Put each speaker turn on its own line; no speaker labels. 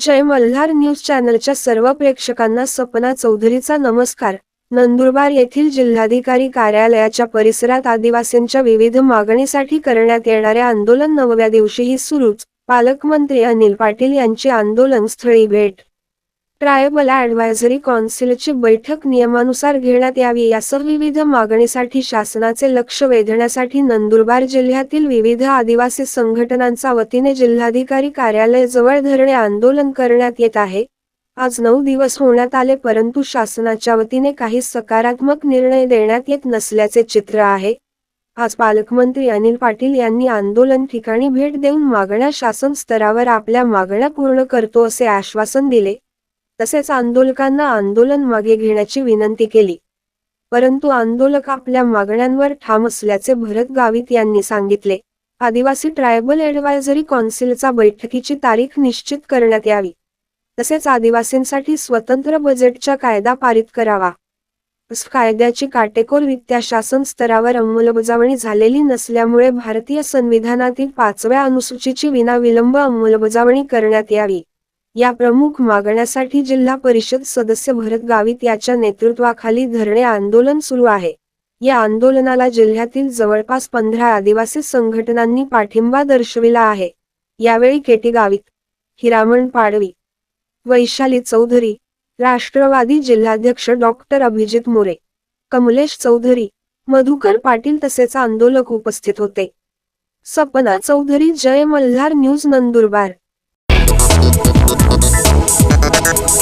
जय Malhar news चॅनलच्या सर्व प्रेक्षकांना सपना चौधरीचा नमस्कार. नंदुरबार येथील जिल्हाधिकारी कार्यालयाच्या परिसरात आदिवासींच्या विविध मागणीसाठी करण्यात येणारे आंदोलन नवव्या दिवशीही सुरूच. पालकमंत्री अनिल पाटील यांची आंदोलन स्थळी भेट ट्रायबल ॲडव्हायझरी कौन्सिलची बैठक नियमानुसार घेण्यात यावी यासह विविध मागणीसाठी शासनाचे लक्ष वेधण्यासाठी नंदुरबार जिल्ह्यातील विविध आदिवासी संघटनांच्या वतीने जिल्हाधिकारी कार्यालय जवळ धरणे आंदोलन करण्यात येत आहे. आज नऊ दिवस होण्यात आले परंतु शासनाच्या वतीने काही सकारात्मक निर्णय देण्यात येत नसल्याचे चित्र आहे. आज पालकमंत्री अनिल पाटील यांनी आंदोलन ठिकाणी भेट देऊन मागण्या शासन स्तरावर आपल्या मागण्या पूर्ण करतो असे आश्वासन दिले. तसेच आंदोलकांना आंदोलन मागे घेण्याची विनंती केली. परंतु आंदोलक आपल्या मागण्यांवर ठाम असल्याचे भरत गावित यांनी सांगितले. आदिवासी ट्रायबल ॲडवायझरी कौन्सिलचा बैठकीची तारीख निश्चित करण्यात यावी. तसेच आदिवासींसाठी स्वतंत्र बजेटचा कायदा पारित करावा. कायद्याची काटेकोर वित्त्या शासन स्तरावर अंमलबजावणी झालेली नसल्यामुळे भारतीय संविधानातील पाचव्या अनुसूचीची विनाविलंब अंमलबजावणी करण्यात यावी. या प्रमुख मागण्यासाठी जिल्हा परिषद सदस्य भरत गावित याच्या नेतृत्वाखाली धरणे आंदोलन सुरू आहे. या आंदोलनाला जिल्ह्यातील जवळपास पंधरा आदिवासी संघटनांनी पाठिंबा दर्शविला आहे. यावेळी केटी गावित हिरामण पाडवी वैशाली चौधरी राष्ट्रवादी जिल्हाध्यक्ष डॉक्टर अभिजित मोरे कमलेश चौधरी मधुकर पाटील तसेच आंदोलक उपस्थित होते. Sapna Chaudhari Jai Malhar news Nandurbar. Thank you.